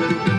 નાચતા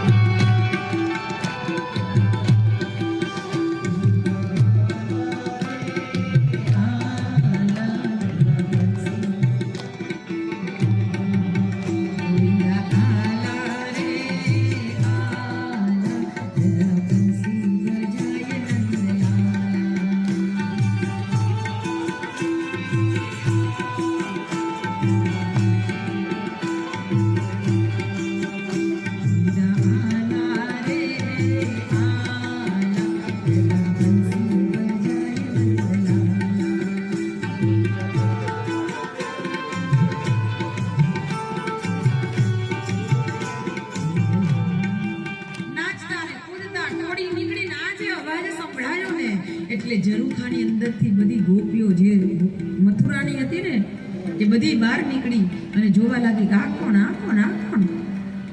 એટલે જરૂખાની અંદરથી બધી ગોપીઓ જે મથુરાની હતી ને, એ બધી બહાર નીકળી અને જોવા લાગી કે આ કોણ આ કોણ આ કોણ?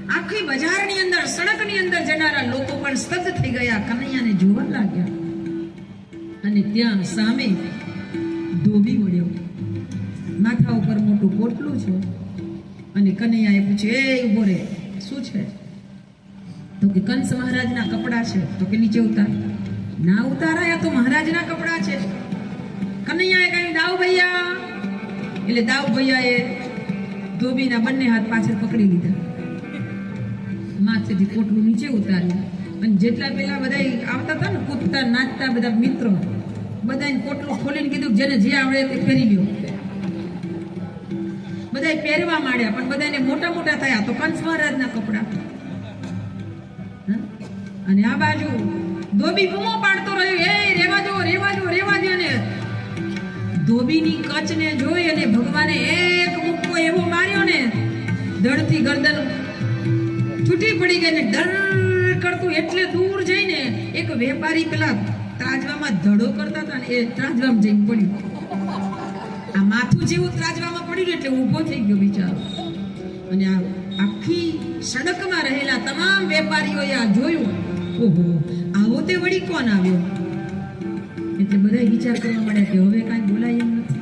આખી બજારની અંદર, સડકની અંદર જનારા લોકો પણ સ્તબ્ધ થઈ ગયા, કનૈયાને જોવા લાગ્યા. અને ત્યાં સામે ધોબી મળ્યો માથા ઉપર મોટું પોટલું છે. અને કનૈયાએ પૂછ્યું, એ ઊભો રે, શું છે? તો કે, કંસ મહારાજના કપડા છે. તો કે, નીચે ઉતાર. ના ઉતારાયા તો મહારાજના કપડા છે. કનૈયાએ કહ્યું દાવ ભૈયા. એટલે દાવ ભૈયાએ ધોબીના બંને હાથ પાછળ પકડી લીધા. માથેથી કોટલું નીચે ઉતાર્યું. અને જેટલા પેલા બધા આવતા હતા ને, કૂદતા, નાચતા બધા મિત્રો બધાને કોટલું ખોલીને કીધું જેને જે આવડે તે પહેરી લ્યો. બધા પહેરવા માંડ્યા, પણ બધાને મોટા મોટા થયા તો કંસ મહારાજના કપડા? અને આ બાજુ ધોબી બૂમો પાડતો રહ્યો. એ રેવા દો રેવા દો રેવા દો ને. ધોબીની કચને જોઈ અને ભગવાને એક મુક્કો એવો માર્યો ને ધડથી ગરદન છૂટી પડી ગઈ ને ડર કરતું એટલે દૂર જઈને એક વેપારી પેલા ત્રાજવામાં ધડો કરતા હતા ને એ ત્રાજવામાં જઈને પડ્યું. આ માથું જેવું ત્રાજવામાં પડ્યું એટલે ઊભો થઈ ગયો બિચારો. અને આ આખી સડકમાં રહેલા તમામ વેપારીઓએ આ જોયું. ઓહો. આવો તે વળી કોણ આવ્યો? એટલે બધા વિચાર કરવા માંડ્યા કે હવે કાંઈ બોલાય એમ નથી.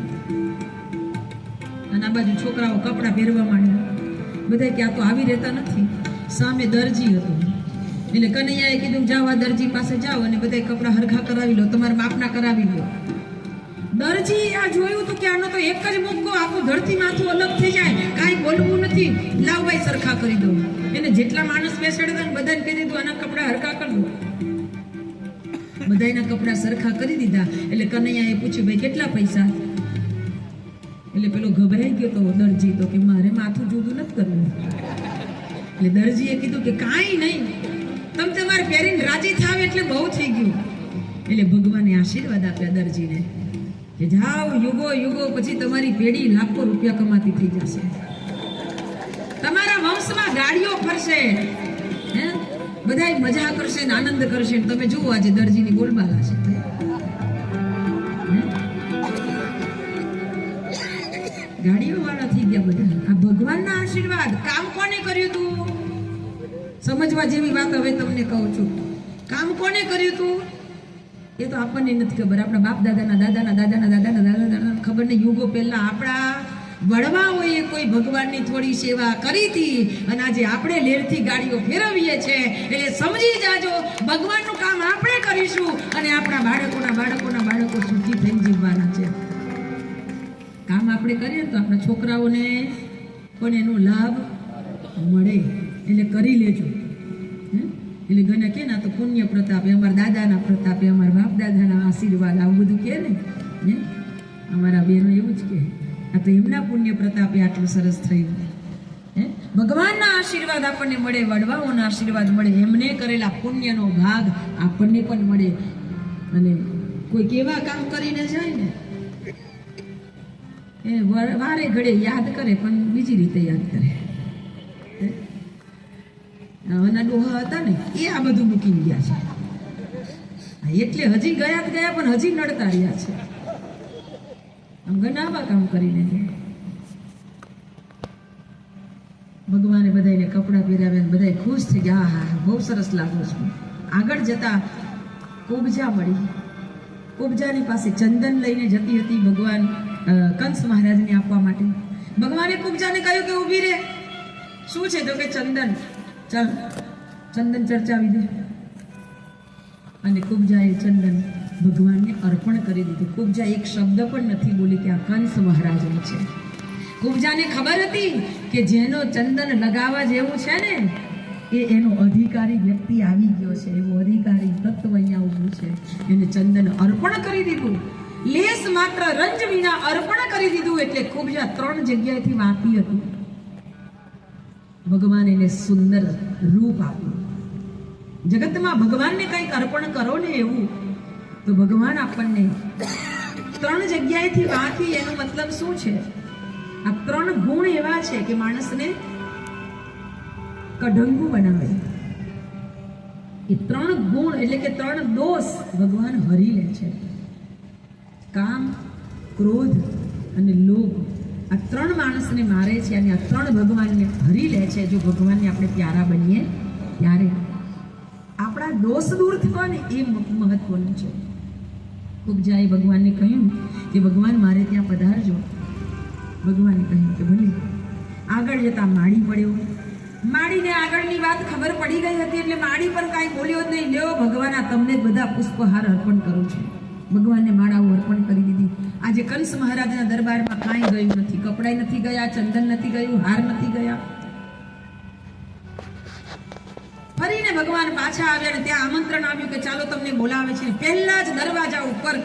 અને આ બાજુ છોકરાઓ કપડાં પહેરવા માંડ્યા. બધા કે આ તો આવી રહેતા નથી. સામે દરજી હતો. એટલે કનૈયાએ કીધું જાઓ આ દરજી પાસે જાઓ અને બધા કપડાં હરખા કરાવી લો, તમારા માપના કરાવી લો. દરજી, આ જોયું તો કે આનો તો એક જ મુક્કો આખું ધરતી માથું અલગ થઈ જાય. કાંઈ બોલવું નથી. લાવ ભાઈ સરખા કરી દો એને જેટલા માણસ બેસાડ્યા હતા ને બધાને કહી દીધું, આના કપડાં હરખા કરી દો. બધાયના કપડાં સરખા કરી દીધા. એટલે કનૈયાએ પૂછ્યું, ભાઈ, કેટલા પૈસા? એટલે પેલો ગભરાઈ ગયો તો, દરજી, તો કે મારે માથું જુદું નથી કરવું. એટલે દરજીએ કીધું કે, કાંઈ નહીં. તમે તમારે પહેરીને રાજી થાવ એટલે બહુ થઈ ગયું. એટલે ભગવાને આશીર્વાદ આપ્યા દરજીને કે, જાઓ, યુગો યુગો, પછી તમારી પેઢી લાખો રૂપિયા કમાતી થઈ જશે. તમારા વંશમાં ગાડીઓ ફરશે. બધાય મજા કરશે ને આનંદ કરશે ને. તમે જુઓ આજે દરજીની બોલબાલા છે? ગાડીઓ વાળા થઈ ગયા બધા. આ ભગવાનના આશીર્વાદ. કામ કોને કર્યું તું? સમજવા જેવી વાત હવે તમને કહું છું. કામ કોને કર્યું તું? એ તો આપણને નથી ખબર. આપણા બાપ દાદાના દાદાના દાદાના દાદાના દાદા દાદાના ખબર ને યુગો પહેલા આપણા વડવાઓએ કોઈ ભગવાનની થોડી સેવા કરી હતી અને આજે આપણે લેરથી ગાડીઓ ફેરવીએ છે એટલે સમજી જાજો, ભગવાનનું કામ આપણે કરીશું અને આપણા બાળકોના બાળકોના બાળકો સુખી થઈને જીવવાના છે. કામ આપણે કરીએ તો આપણા છોકરાઓને પણ એનો લાભ મળે. એટલે કરી લેજો? એટલે ઘણા કે ના તો પુણ્ય પ્રતાપે અમારા દાદાના પ્રતાપે અમારા બાપ દાદાના આશીર્વાદ, આવું બધું કે ને? અમારા બેનો એવું જ કે. આ તો એમના પુણ્ય પ્રતાપે આટલું સરસ થયું. હે? ભગવાનના આશીર્વાદ આપણને મળે, વડવાઓના આશીર્વાદ મળે, એમને કરેલા પુણ્યનો ભાગ આપણને પણ મળે. અને કોઈ કેવા કામ કરીને જાય ને, એ વારે ઘડે યાદ કરે, પણ બીજી રીતે યાદ કરે? નાના ડોહા હતા ને, એ આ બધું મૂકીને ગયા છે. એટલે હજી ગયા ગયા, પણ હજી નડતા રહ્યા છે. ઘણા કામ કરીને છે. ભગવાને બધાને કપડાં પહેરાવ્યા બધા ખુશ થઈ ગયા. હા હા બહુ સરસ લાગુ છું. આગળ જતા કોબજા મળી. કુબજાની પાસે ચંદન લઈને જતી હતી ભગવાન કંસ મહારાજને આપવા માટે. ભગવાને કોબજાને કહ્યું કે ઊભી રે. શું છે તો કે ચંદન? ચાલ, ચંદન ચર્ચાવી દે. અને કુબજાએ ચંદન ભગવાનને અર્પણ કરી દીધું. કુબજા એક શબ્દ પણ નથી બોલી કે આ કંસ મહારાજનું છે. કુબજાને ખબર હતી કે જેનો ચંદન લગાવવા જેવું છે ને, એ એનો અધિકારી વ્યક્તિ આવી ગયો છે. એવો અધિકારી તત્વ અહીંયા ઊભું છે. એને ચંદન અર્પણ કરી દીધું. લેસ માત્ર રંજ વિના અર્પણ કરી દીધું એટલે કુબજા ત્રણ જગ્યાએથી વાંકી હતું. ભગવાન એને સુંદર રૂપ આપ્યું. જગતમાં ભગવાનને કંઈક અર્પણ કરો ને એવું તો ભગવાન આપણને ત્રણ જગ્યાએથી વાંકી એનો મતલબ શું છે? આ ત્રણ ગુણ એવા છે કે માણસને કઢંગુ બનાવે. એ ત્રણ ગુણ એટલે કે ત્રણ દોષ ભગવાન હરી લે છે. કામ, ક્રોધ અને લોભ આ ત્રણ માણસને મારે છે અને આ ત્રણ ભગવાનને હરી લે છે. જો ભગવાનને આપણે પ્યારા બનીએ, ત્યારે આપણા દોષ દૂર થવા એ મહત્વનું છે. ઉપજાએ ભગવાનને કહ્યું કે, ભગવાન, મારે ત્યાં પધારજો. ભગવાને કહ્યું કે, ભલે. આગળ જતા માળી પડ્યો. માડીને આગળની વાત ખબર પડી ગઈ હતી એટલે માડી પણ કાંઈ બોલ્યો જ નહીં. લ્યો, ભગવાન, આ તમને બધા પુષ્પહાર અર્પણ કરું છું. ભગવાનને માળાઓ અર્પણ કરી દીધી. આજે કંસ મહારાજના દરબારમાં કાંઈ ગયું નથી. કપડાય નથી ગયા, ચંદન નથી ગયું, હાર નથી ગયા. ફરીને ભગવાન પાછા આવ્યા અને ત્યાં આમંત્રણ આવ્યું કે ચાલો તમને બોલાવે છે. પહેલા જ દરવાજા ઉપર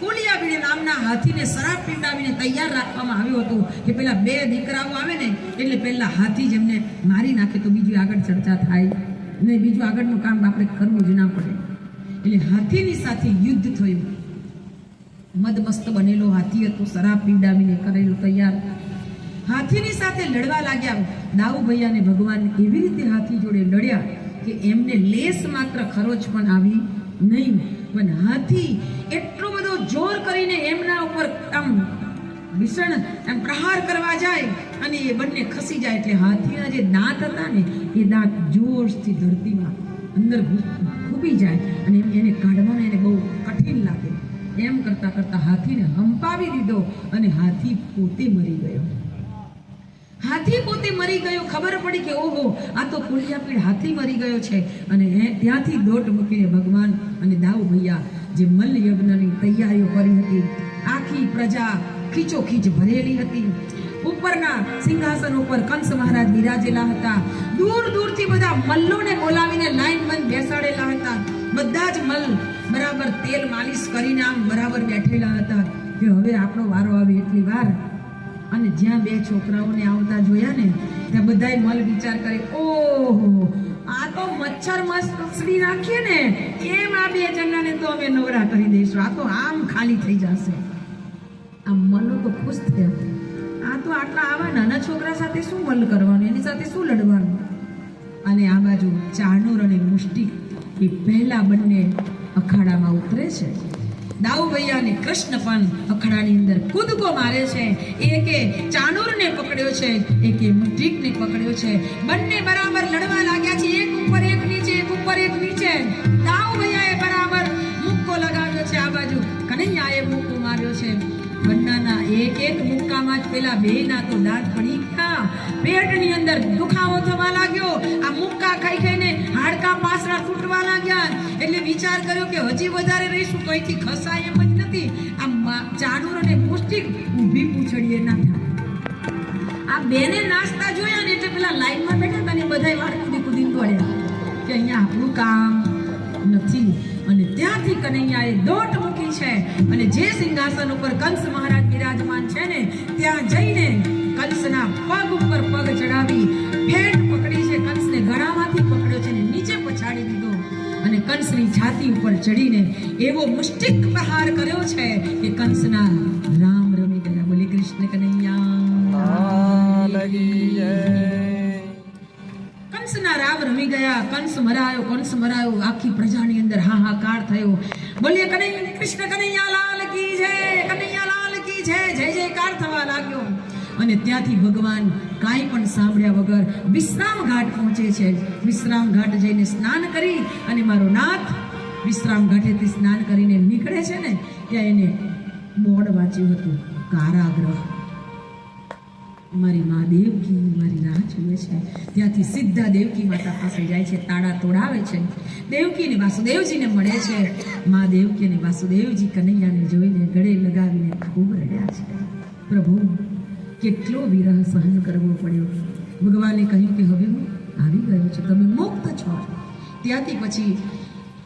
કુલિયાબીડ નામના હાથીને શરાબ પીવડાવીને તૈયાર રાખવામાં આવ્યું હતું કે પેલા બે દીકરાઓ આવે ને, એટલે પહેલા હાથી જ એમને મારી નાખે તો બીજું આગળ ચર્ચા થાય. ને બીજું આગળનું કામ આપણે કરવું જ ના પડે. એટલે હાથીની સાથે યુદ્ધ થયું. મદમસ્ત બનેલો હાથી હતો, શરાબ પીવડાવીને કરેલો તૈયાર. હાથીની સાથે લડવા લાગ્યા. દાઉ ભૈયાને ભગવાન એવી રીતે હાથી જોડે લડ્યા કે એમને લેસ માત્ર ખરોચ પણ આવી નહીં. પણ હાથી એટલો બધો જોર કરીને એમના ઉપર આમ ભીષણ આમ પ્રહાર કરવા જાય અને એ બંને ખસી જાય એટલે હાથીના જે દાંત હતા ને, એ દાંત જોરથી ધરતીમાં અંદર ખૂબી જાય અને એને કાઢવાને એને બહુ કઠિન લાગે. એમ કરતાં કરતાં હાથીને હંપાવી દીધો અને હાથી પોતે મરી ગયો. હાથી પોતે મરી ગયો. ખબર પડી કે ઓહો, આ તો પુલિયાપીડ હાથી મરી ગયો છે. અને ત્યાંથી દોટ મૂકીને ભગવાન અને દાઉ ભૈયા જે મલ્લ યજ્ઞની તૈયારીઓ કરી હતી, આખી પ્રજા ખીચોખીચ ભરેલી હતી. ઉપરના સિંહાસન ઉપર કંસ મહારાજ બિરાજેલા હતા. દૂર દૂરથી બધા મલ્લોને બોલાવીને લાઈન બંધ બેસાડેલા હતા. બધા જ મલ બરાબર તેલ માલિશ કરીને આમ બરાબર બેઠેલા હતા કે હવે આપણો વારો આવે એટલી વાર. અને જ્યાં બે છોકરાઓને આવતા જોયા ને, ત્યાં બધાય મલ વિચાર કરે, ઓહો, આ તો મચ્છર મસ્તી નાખીએ ને, એમ આ બે જણાને તો અમે નવરા કરી દઈશું. આ તો આમ ખાલી થઈ જશે. આ મલો તો ખુશ થયા. આ તો આટલા આવા નાના છોકરા સાથે શું મલ કરવાનું? એની સાથે શું લડવાનું? અને આ બાજુ ચાણુર અને મુષ્ટિક એ પહેલા બંને અખાડામાં ઉતરે છે. દાઉભૈયા અને કૃષ્ણ પણ અખડાની અંદર કૂદકો મારે છે. એકે ચાણૂરને પકડ્યો છે, એકે મુષ્ટિકને પકડ્યો છે. બંને બરાબર લડવા લાગ્યા છે, એક ઉપર, એક નીચે, એક ઉપર, એક નીચે. એક એક મુક્કામાં જ પેલા બે ના તો દાંત પડી ગયા પેટની અંદર દુખાવો થવા લાગ્યો. આ મુક્કા ખાઈ ખાઈને હાડકા પાસરા તૂટવા લાગ્યા. એટલે વિચાર કર્યો કે હજી વધારે રહીશું તો અહીંથી ખસાય એમ જ નથી. આ મા- ચાણૂર અને પૌષ્ટિક ઊભી પૂછડીએ ના આ બેને નાસ્તા જોયા ને એટલે પેલા લાઈનમાં બેઠા હતા ને બધાય વાળ કૂદી કૂદીને દોડ્યા. કે અહીંયા આપણું કામ નથી. અને ત્યાંથી કનૈયાએ દોટ મૂકી છે. અને જે સિંહાસન ઉપર કંસ મહારાજ બિરાજમાન છે ને ત્યાં જઈને કંસના પગ ઉપર પગ ચડાવી ફેટ પકડી છે. કંસને ગળામાંથી પકડ્યો છે ને નીચે પછાડી દીધો. અને કંસની છાતી ઉપર ચડીને એવો મુષ્ટિક પ્રહાર કર્યો છે કે કંસના રામ રમી ગયા. બોલે કૃષ્ણ કનૈયા. કંસના રામ રમી ગયા. કંસ મરાયો કંસ મરાયો. આખી પ્રજાની અંદર હાહાકાર થયો. બોલીએ, કનૈયા, કૃષ્ણ કનૈયા, લાલ કી જય, કનૈયા, લાલ કી જય જય જયકાર થવા લાગ્યો. અને ત્યાંથી ભગવાન કાંઈ પણ સાંભળ્યા વગર વિશ્રામ ઘાટ પહોંચે છે. વિશ્રામ ઘાટ જઈને સ્નાન કરી અને મારો નાથ વિશ્રામ ઘાટેથી સ્નાન કરીને નીકળે છે ને, ત્યાં એને બોર્ડ વાંચ્યું હતું, કારાગ્રહ. મારી મા દેવકી, મારી રાહ જુએ છે. ત્યાંથી સીધા દેવકી માતા પાસે જાય છે, તાળા તોડાવે છે. દેવકીને વાસુદેવજીને મળે છે. મા દેવકી અને વાસુદેવજી કનૈયાને જોઈને ગળે લગાવીને ખૂબ રડ્યા છે. પ્રભુ, કેટલો વિરહ સહન કરવો પડ્યો. ભગવાને કહ્યું કે હવે હું આવી ગયો છું. તમે મુક્ત છો. ત્યાંથી પછી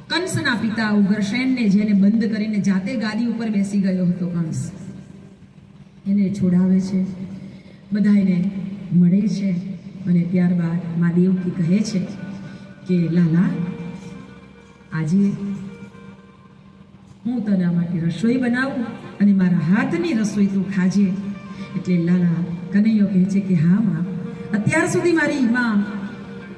કંસના પિતા ઉગ્રસેનને જેને બંધ કરીને જાતે ગાદી ઉપર બેસી ગયો હતો કંસ. એને છોડાવે છે. બધા એને મળે છે અને ત્યારબાદ મા દેવકી કહે છે કે, લાલા, આજે હું તના માટે રસોઈ બનાવું અને મારા હાથની રસોઈ તું ખાજે. એટલે લાલા કનૈયો કહે છે કે, હા, માં. અત્યાર સુધી મારી માં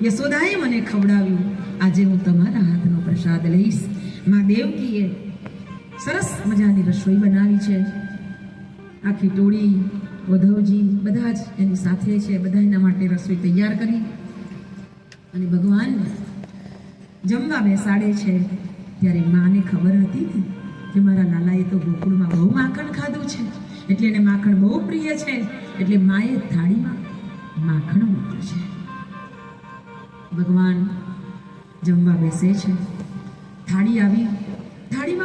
યશોદાએ મને ખવડાવ્યું. આજે હું તમારા હાથનો પ્રસાદ લઈશ. માં દેવકીએ સરસ મજાની રસોઈ બનાવી છે. આખી ટોળી વધવજી બધા જ એની સાથે છે, બધા એના માટે રસોઈ તૈયાર કરી. અને ભગવાન જમવા બેસાડે છે. ત્યારે માને ખબર હતી ને કે મારા લાલાએ તો ગોકુળમાં બહુ માખણ ખાધું છે. એટલે એને માખણ બહુ પ્રિય છે. એટલે માએ થાળીમાં માખણ મૂક્યું છે. ભગવાન જમવા બેસે છે. થાળી આવી. થાળીમાં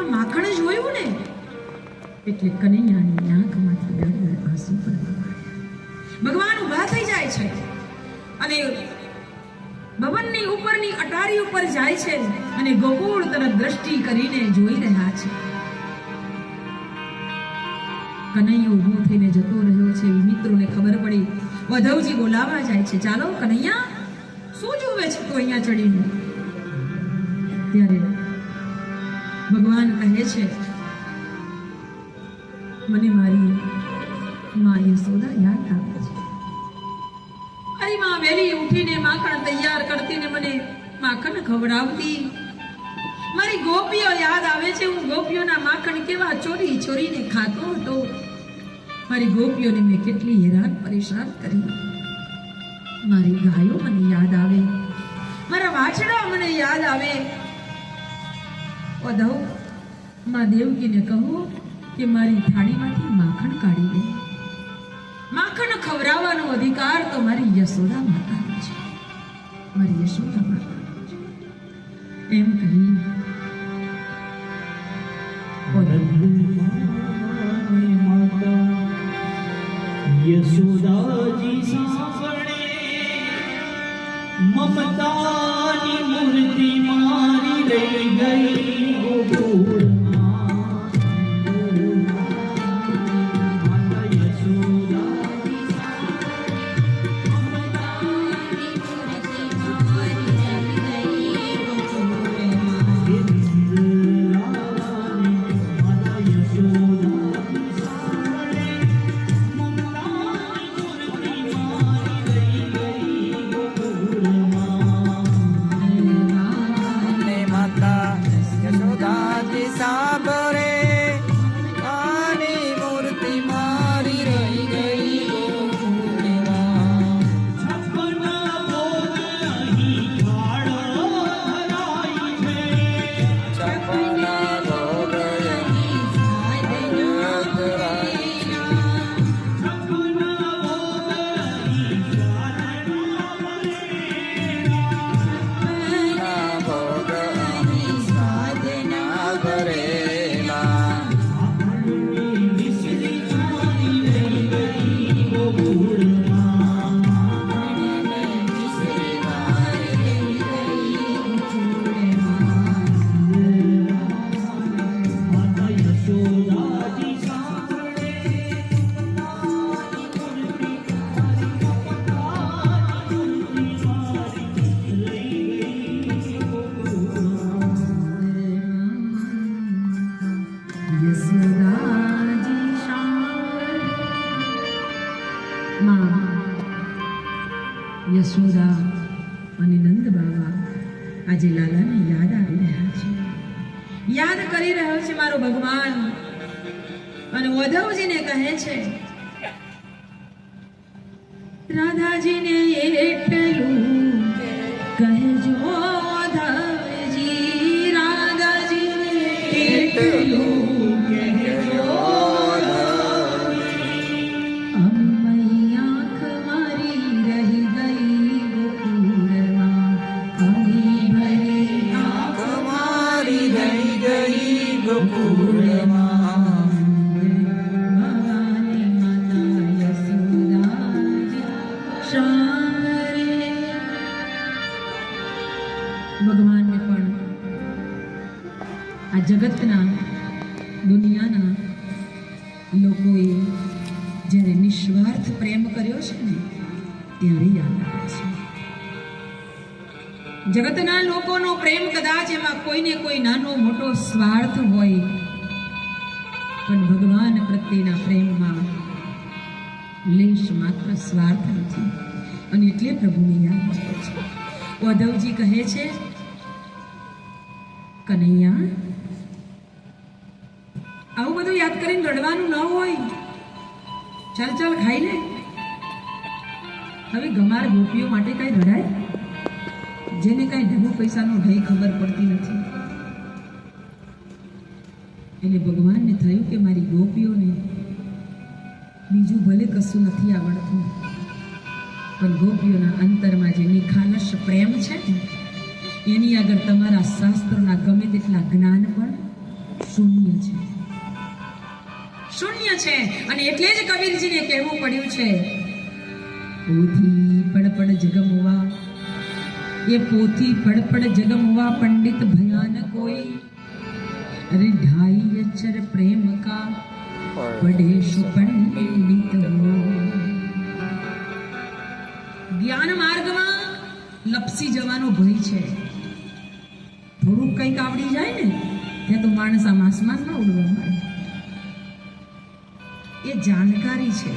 એટલે કનૈયાની થઈને જતો રહ્યો છે. મિત્રોને ખબર પડી વધવજી બોલાવા જાય છે. ચાલો, કનૈયા, શું જોવે છે તો અહીંયા ચડીને? ત્યારે ભગવાન કહે છે મને મારી માં યશોદા યાદ આવે છે. મારી માં, વહેલી ઉઠીને માખણ તૈયાર કરતી ને મને માખણ ખવડાવતી. મારી ગોપીઓ યાદ આવે છે, હું ગોપીઓના માખણ કેવા ચોરી ચોરીને ખાતો હતો. મારી ગોપીઓને મેં કેટલી હેરાન પરેશાન કરી. મારી ગાયો મને યાદ આવે. મારા વાછડા મને યાદ આવે. વધવમાં દેવકીને કહું કે મારી થાળીમાંથી માખણ કાઢી દે. માખણ ખવડાવવાનો અધિકાર તો મારી યશોદા માતાનો છે. મારી યશોદા માતાનો છે. એમ કહી યશોદા અને નંદ બાબા આજે લાલાને યાદ આવી રહ્યા છે. યાદ કરી રહ્યો છે મારો ભગવાન. અને વધવજીને કહે છે, રાધાજીને એટલું છે? કનૈયા? આવું બધું યાદ કરીને રડવાનું ન હોય. ચાલ ચાલ, ખાઈ લે. હવે ગમાર ગોપીઓ માટે કઈ રડાય? જેને કઈ ઢગુ પૈસાનો ભય ખબર પડતી નથી. એટલે ભગવાનને થયું કે મારી ગોપીઓને બીજું ભલે કશું નથી આવડતું. પણ ગોપીઓના અંતરમાં જે નિખાલસ પ્રેમ છે ને એની આગળ તમારા શાસ્ત્રોના ગમે તેટલા જ્ઞાન પણ શૂન્ય છે. શૂન્ય છે. અને એટલે જ કબીરજીને કહેવું પડ્યું છે, પોથી પડપડ જગમવા. એ પોથી પડપડ જગમવા પંડિત ભયાન કોઈ. અરે ઢાઈ અચ્છર પ્રેમ કા પડે શુ પંડિત જ્ઞાન માર્ગમાં લપસી જવાનો ભય છે. થોડુંક કંઈક આવડી જાય ને, ત્યાં તો માણસ આમ આસમાનમાં ઉડવા માંડે. એ જાણકારી છે.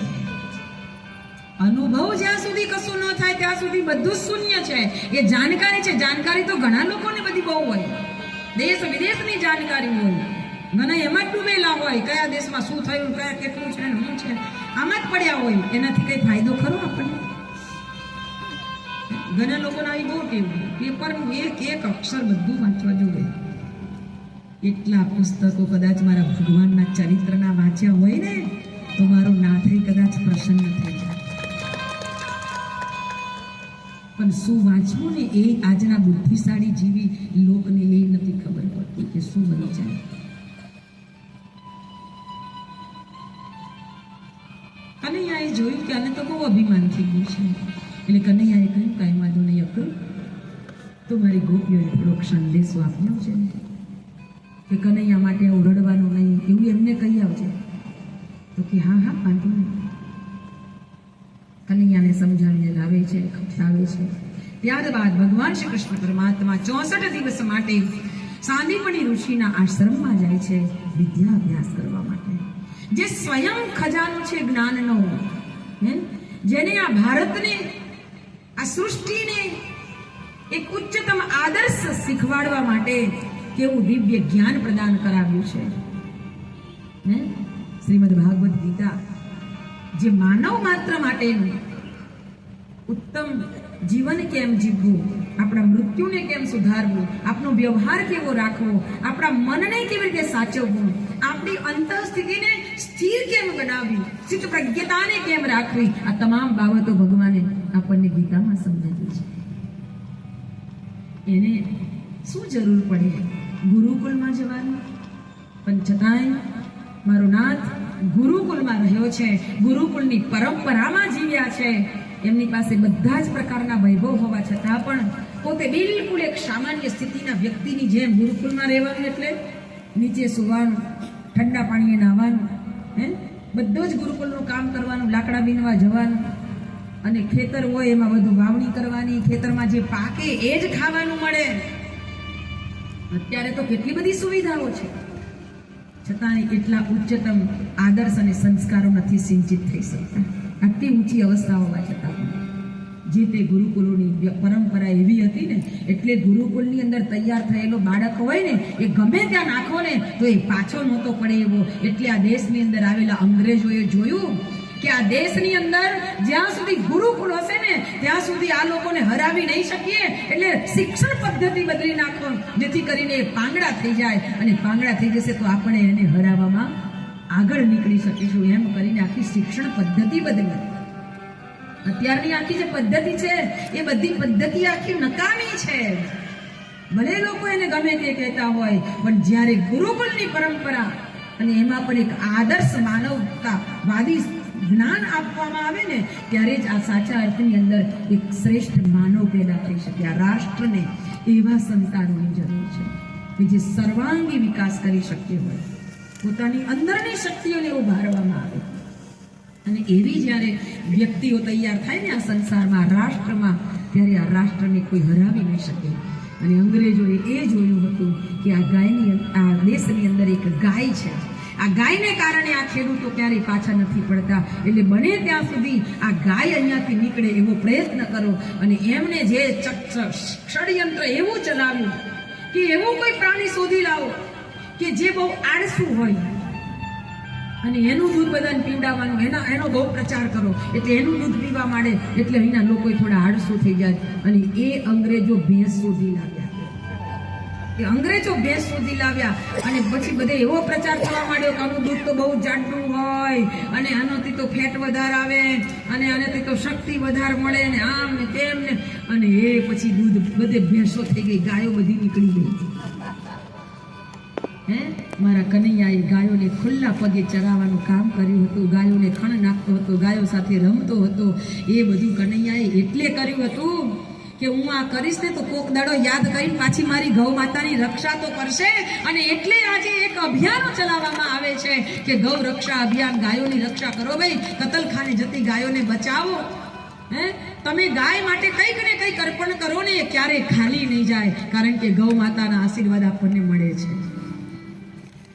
અનુભવ જ્યાં સુધી કશું ન થાય, ત્યાં સુધી બધું શૂન્ય છે. એ જાણકારી છે. જાણકારી તો ઘણા લોકોને બધી બહુ હોય. દેશ વિદેશની જાણકારી હોય. ઘણા એમાં જ ડૂબેલા હોય, કયા દેશમાં શું થયું, કયા કેટલું છે શું છે, આમાં જ પડ્યા હોય. એનાથી કંઈ ફાયદો ખરો આપણને? ઘણા લોકોને આવી બહુ ટેવ પેપર એક એક અક્ષર બધું વાંચવા જોઈએ એટલા પુસ્તકો કદાચ મારા ભગવાનના ચરિત્રના વાંચ્યા હોય ને, તો મારો નાથે કદાચ પ્રસન્ન થઈ જાય. પણ શું વાંચવું ને એ આજના બુદ્ધિશાળી જીવી લોકને એ નથી ખબર પડતી કે શું બની જાય. કનૈયાએ જોયું કે આને તો બહુ અભિમાન થઈ ગયું છે. એટલે કનૈયાએ કહ્યું, કાંઈ વાંધો નહીં અકરું તો મારી ગોપીઓને થોડોક સંદેશો આપ્યો છે. કે કનૈયા માટે આવું રડવાનું નહીં એવું એમને કહી આવજે. તો કે હા હા, વાંધો નહીં. કનૈયાને સમજાવીને લાવે છે ખપતાવે છે. ત્યારબાદ ભગવાન શ્રી કૃષ્ણ પરમાત્મા ચોસઠ દિવસ માટે સાંદીપણી ઋષિના આશ્રમમાં જાય છે વિદ્યા અભ્યાસ કરવા માટે. જે સ્વયં ખજાનો છે જ્ઞાનનો જેને આ ભારતને, આ સૃષ્ટિને એક ઉચ્ચતમ આદર્શ શીખવાડવા માટે કેવું દિવ્ય જ્ઞાન પ્રદાન કરાવ્યું છે. હે? શ્રીમદ ભાગવત ગીતા, જે માનવ માત્ર માટેનું ઉત્તમ જીવન કેમ જીવવું, આપણા મૃત્યુને કેમ સુધારવું આપણો વ્યવહાર કેવો રાખવો, આપણા મનને કેવી રીતે સાચવવું, આપણી અંતઃસ્થિતિને સ્થિર કેમ બનાવવી, સ્થિત પ્રજ્ઞતાને કેમ રાખવી, આ તમામ બાબતો ભગવાને આપણને ગીતામાં સમજાવી છે. એને શું જરૂર પડે? ગુરુકુળમાં જવાનું? પણ છતાંય મારો નાથ ગુરુકુલમાં રહ્યો છે. ગુરુકુલની પરંપરામાં જીવ્યા છે. એમની પાસે બધા જ પ્રકારના વૈભવ હોવા છતાં પણ પોતે બિલકુલ એક સામાન્ય સ્થિતિના વ્યક્તિની જેમ ગુરુકુલમાં રહેવાનું એટલે નીચે સુવાનું, ઠંડા પાણીએ નાહવાનું હે? બધું જ ગુરુકુલનું કામ કરવાનું, લાકડા બીનવા જવાનું અને ખેતર હોય એમાં બધું વાવણી કરવાની. ખેતરમાં જે પાકે એ જ ખાવાનું મળે. અત્યારે તો કેટલી બધી સુવિધાઓ છે. છતાં એટલા ઉચ્ચતમ આદર્શ અને સંસ્કારો નથી સિંચિત થઈ શકતા. આટલી ઊંચી અવસ્થાઓમાં છતાં જે તે ગુરુકુલોની પરંપરા એવી હતી ને, એટલે ગુરુકુલની અંદર તૈયાર થયેલો બાળક હોય ને, એ ગમે ત્યાં નાખો ને, તો એ પાછો નહોતો પડે એવો. એટલે આ દેશની અંદર આવેલા અંગ્રેજોએ જોયું કે આ દેશની અંદર જ્યાં સુધી ગુરુકુળ હશે ને, ત્યાં સુધી આ લોકોને હરાવી નહીં શકીએ. એટલે શિક્ષણ પદ્ધતિ બદલી નાખો, જેથી કરીને એ પાંગડા થઈ જાય. અને પાંગડા થઈ જશે તો આપણે એને હરાવવામાં આગળ નીકળી શકીશું. એમ કરીને આખી શિક્ષણ પદ્ધતિ બદલી. અત્યારની આખી જે પદ્ધતિ છે, એ બધી પદ્ધતિ આખી નકામી છે. ભલે લોકો એને ગમે તે કહેતા હોય, પણ જ્યારે ગુરુકુળની પરંપરા અને એમાં પણ એક આદર્શ માનવતાવાદી જ્ઞાન આપવામાં આવે ને, ત્યારે જ આ સાચા અર્થની અંદર એક શ્રેષ્ઠ માનવ પેદા થઈ શકે. આ રાષ્ટ્રને એવા સંતાનોની જરૂર છે કે જે સર્વાંગી વિકાસ કરી શકતી હોય. પોતાની અંદરની શક્તિઓને ઉભારવામાં આવે. અને એવી જ્યારે વ્યક્તિઓ તૈયાર થાય ને આ સંસારમાં, રાષ્ટ્રમાં, ત્યારે આ રાષ્ટ્રને કોઈ હરાવી નહીં શકે. અને અંગ્રેજોએ એ જોયું હતું કે આ ગાયની, આ દેશની અંદર એક ગાય છે. આ ગાયને કારણે આ ખેડૂતો ક્યારેય પાછા નથી પડતા. એટલે બને ત્યાં સુધી આ ગાય અહીંયાથી નીકળે એવો પ્રયત્ન કરો અને એમને જે ષડયંત્ર એવું ચલાવ્યું કે એવું કોઈ પ્રાણી શોધી લાવો કે જે બહુ આળસુ હોય. અને એનું દૂધ બધાને પીવડાવવાનું, એના, એનો બહુ પ્રચાર કરો. એટલે એનું દૂધ પીવા માંડે એટલે અહીંના લોકો થોડા આળસુ થઈ જાય. અને એ અંગ્રેજો ભેંસ શોધી લાવ્યા. એ અંગ્રેજો ભેંસ સુધી લાવ્યા. અને પછી બધે એવો પ્રચાર થવા માંડ્યો કે આનું દૂધ તો બહુ જાડું હોય. અને આનાથી તો ફેટ વધારે આવે. અને આનાથી તો શક્તિ વધારે મળે. ને આમ ને તેમ ને. અને એ પછી દૂધ બધે ભેંસો થઈ ગઈ. ગાયો બધી નીકળી ગઈ. હે? મારા કનૈયાએ ગાયોને ખુલ્લા પગે ચરાવવાનું કામ કર્યું હતું. ગાયોને ખણ નાખતો હતો. ગાયો સાથે રમતો હતો. એ બધું કનૈયાએ એટલે કર્યું હતું. કે હું આ કરીશ ને તો કોક દાડો યાદ કરીને પાછી મારી ગૌ માતાની રક્ષા તો કરશે. અને એટલે આજે એક અભિયાન ચલાવવામાં આવે છે કે ગૌ રક્ષા અભિયાન, ગાયોની રક્ષા કરો ભાઈ. કતલખાને જતી ગાયોને બચાવો. હે? તમે ગાય માટે કંઈક ને કંઈક અર્પણ કરો ને ક્યારેય ખાલી નહીં જાય, કારણ કે ગૌ માતાના આશીર્વાદ આપણને મળે છે.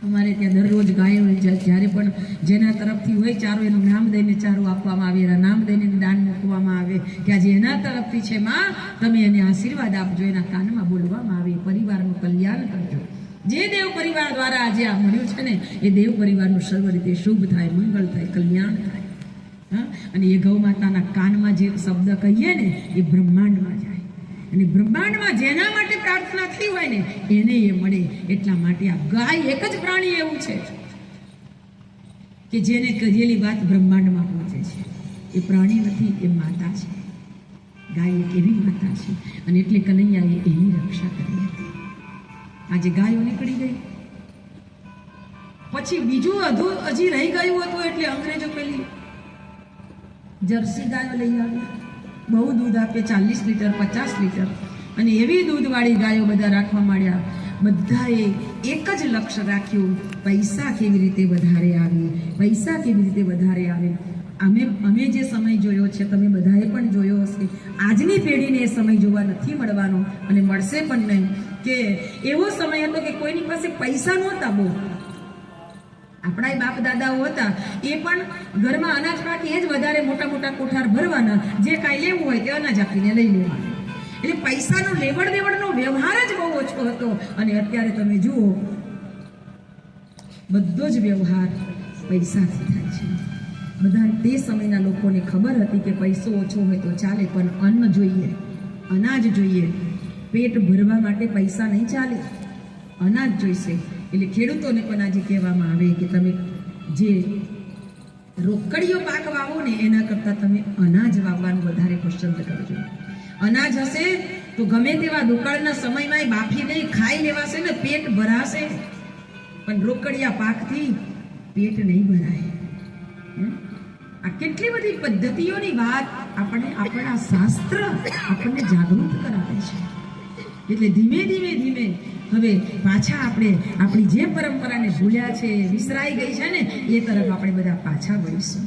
અમારે ત્યાં દરરોજ ગાયો જ્યારે પણ જેના તરફથી હોય ચારો, એનું નામ દઈને ચારો આપવામાં આવે, એના નામ દઈને દાન મૂકવામાં આવે. કે આજે એના તરફથી છે માં, તમે એને આશીર્વાદ આપજો, એના કાનમાં બોલવામાં આવે. પરિવારનું કલ્યાણ કરજો. જે દેવ પરિવાર દ્વારા આજે આ મળ્યું છે ને, એ દેવ પરિવારનું સર્વ રીતે શુભ થાય, મંગળ થાય, કલ્યાણ થાય. હા? અને એ ગૌ માતાના કાનમાં જે શબ્દ કહીએ ને, એ બ્રહ્માંડમાં જાય. અને બ્રહ્માંડમાં જેના માટે પ્રાર્થના થઈ હોય ને, એને એ મળે. એટલા માટે આ ગાય એક જ પ્રાણી એવું છે કે જેને કરેલી વાત બ્રહ્માંડમાં પહોંચે છે. એ પ્રાણી નથી, એ માતા છે. ગાય એક એવી માતા છે. અને એટલે કનૈયાએ એની રક્ષા કરી. હતી આજે ગાયો નીકળી ગઈ. પછી બીજું અધુ, હજી રહી ગયું હતું એટલે અંગ્રેજો પેલી જર્સી ગાયો લઈ આવ્યા. બહુ દૂધ આપે, ચાલીસ લીટર, પચાસ લીટર. અને એવી દૂધવાળી ગાયો બધા રાખવા માંડ્યા. બધાએ એક જ લક્ષ્ય રાખ્યું, પૈસા કેવી રીતે વધારે આવે? પૈસા કેવી રીતે વધારે આવે? અમે અમે જે સમય જોયો છે, તમે બધાએ પણ જોયો હશે. આજની પેઢીને એ સમય જોવા નથી મળવાનો અને મળશે પણ નહીં. કે એવો સમય હતો કે કોઈની પાસે પૈસા નહોતા બહુ. આપણા બાપ દાદાઓ હતા, એ પણ ઘરમાં અનાજ પાકી એ જ વધારે મોટા મોટા કોઠાર ભરવાના. જે કાંઈ લેવું હોય તે અનાજ આપીને લઈ લેવાનું. એટલે પૈસાનો લેવડ દેવડનો વ્યવહાર જ બહુ ઓછો હતો. અને અત્યારે તમે જુઓ, બધો જ વ્યવહાર પૈસાથી થાય છે. બધા તે સમયના લોકોને ખબર હતી કે પૈસો ઓછો હોય તો ચાલે, પણ અન્ન જોઈએ, અનાજ જોઈએ. પેટ ભરવા માટે પૈસા નહીં ચાલે. અનાજ જોઈશે. એટલે ખેડૂતોને પણ આજે કહેવામાં આવે કે તમે જે રોકડીઓ પાક વાવો ને એના કરતાં તમે અનાજ વાવવાનું વધારે પસંદ કરજો. અનાજ હશે તો ગમે તેવા દુકાળના સમયમાં બાફી નહીં ખાઈ લેવાશે ને પેટ ભરાશે. પણ રોકડિયા પાકથી પેટ નહીં ભરાય? આ કેટલી બધી પદ્ધતિઓની વાત આપણે આપણા શાસ્ત્ર આપણને જાગૃત કરાવે છે. એટલે ધીમે ધીમે ધીમે હવે પાછા આપણે આપણી જે પરંપરાને ભૂલ્યા છે, વિસરાઈ ગઈ છે ને, એ તરફ આપણે બધા પાછા વળીશું?